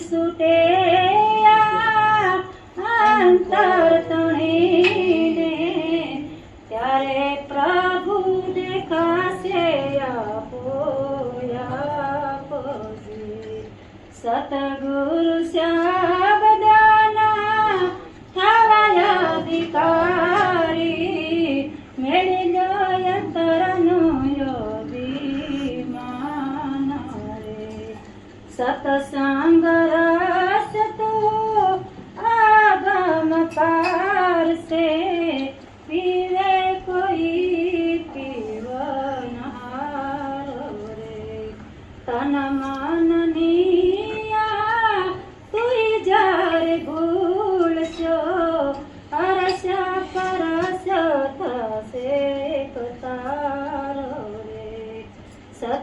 સુટે આ અંતર તણીને ત્યારે પ્રભુ દેખાશે સતગુરુ શ્યાબદાના થવાય અધિકારી મેળી જાય અંતરનો યોગીમાન રે સતસંગ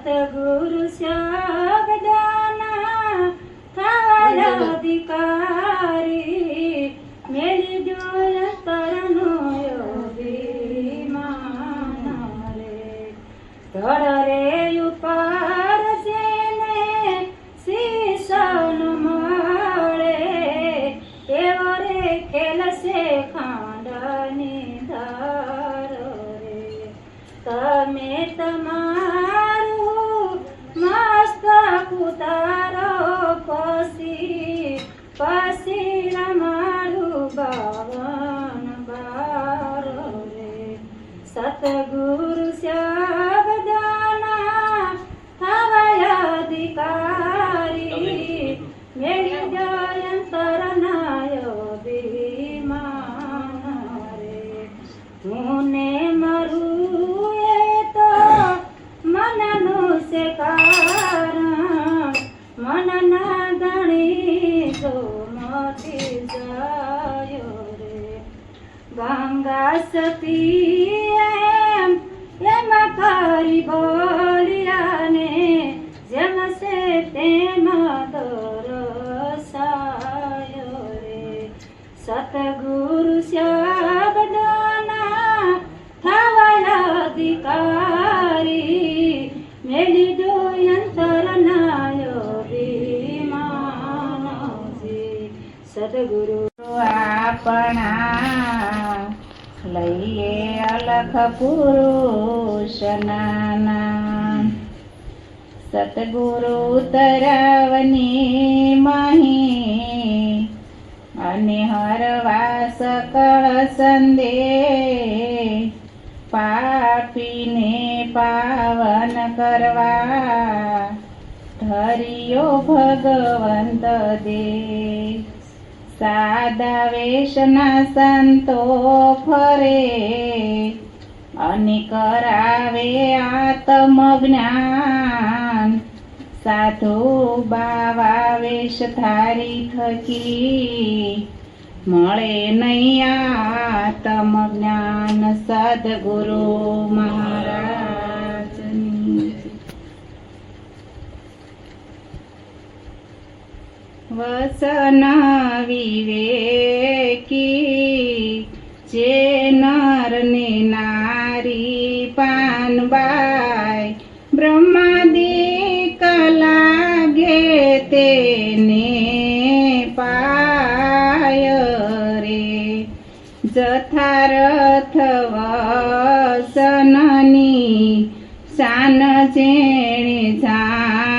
સતગુરુ શ્યાગદાના થાય અધિકારી મેળી જોય તરનો યોગીમાન રે ધડ રે પછી પછી રમાડું બાવન બાર રે સતગુરુ શબ્દના થવાય અધિકારી મેળી જાય અંતરનાયો બીમાન રે હું ને મરું એ તો મનનું છે મટી જાય રે. ગંગા સતી એમ એમ કરી બોલ્યા ને જેમ છે તેમ દરસાયો રે. સતગુરુ શબ્દના સદગુરુ આપણા લઈએ અલખ પુરુષના સતગુરુ તરાવની મહી અને હરવા સકળ સંદે પાપીને પાવન કરવા. ધરિયો ભગવંત દે. સાદા વેશના સંતો ફરે. અને કરાવે આત્મજ્ઞાન. સાધુ બાવા વેશ થારી થકી. મળે નહીં આત્મજ્ઞાન સદગુરુ મહારાજની વસન વિવેકી, જે નર ને નારી પાનબાઈ કલા ગે તેને પાય રે. જથારથ વસનની શાન જેણે જાણી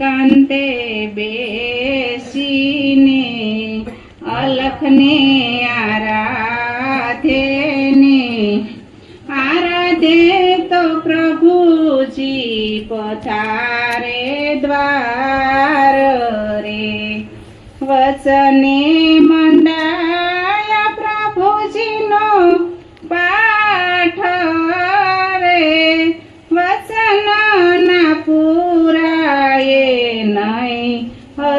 એકાંતે બેસીને અલખને આરાધે ને આરાધે તો પ્રભુજી પથારે દ્વાર રે વચને મંડાયા પ્રભુજીનો પાઠ રે વચન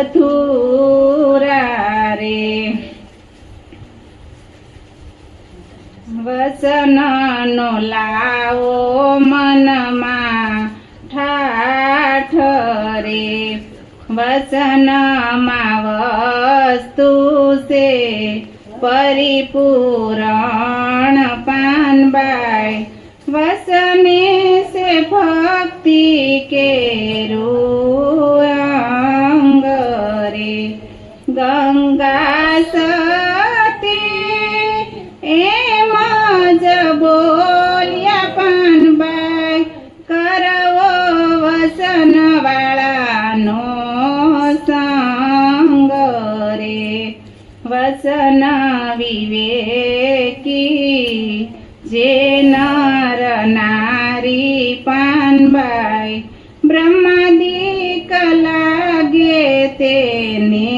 નહીં રે વસનનો લાવો મનમાં ઠાઠ રે. વસનમાં વસ્તુ છે પરિપૂરણ પાનબાઈ વસને સે ભક્તિ કે સતી, એમાં જ બોલ્યા પાનબાઈ કરવો વસન વાળાનો સંગ વિવેકી, જે નર નારી પાનબાઈ બ્રહ્માદી કલાગે તેની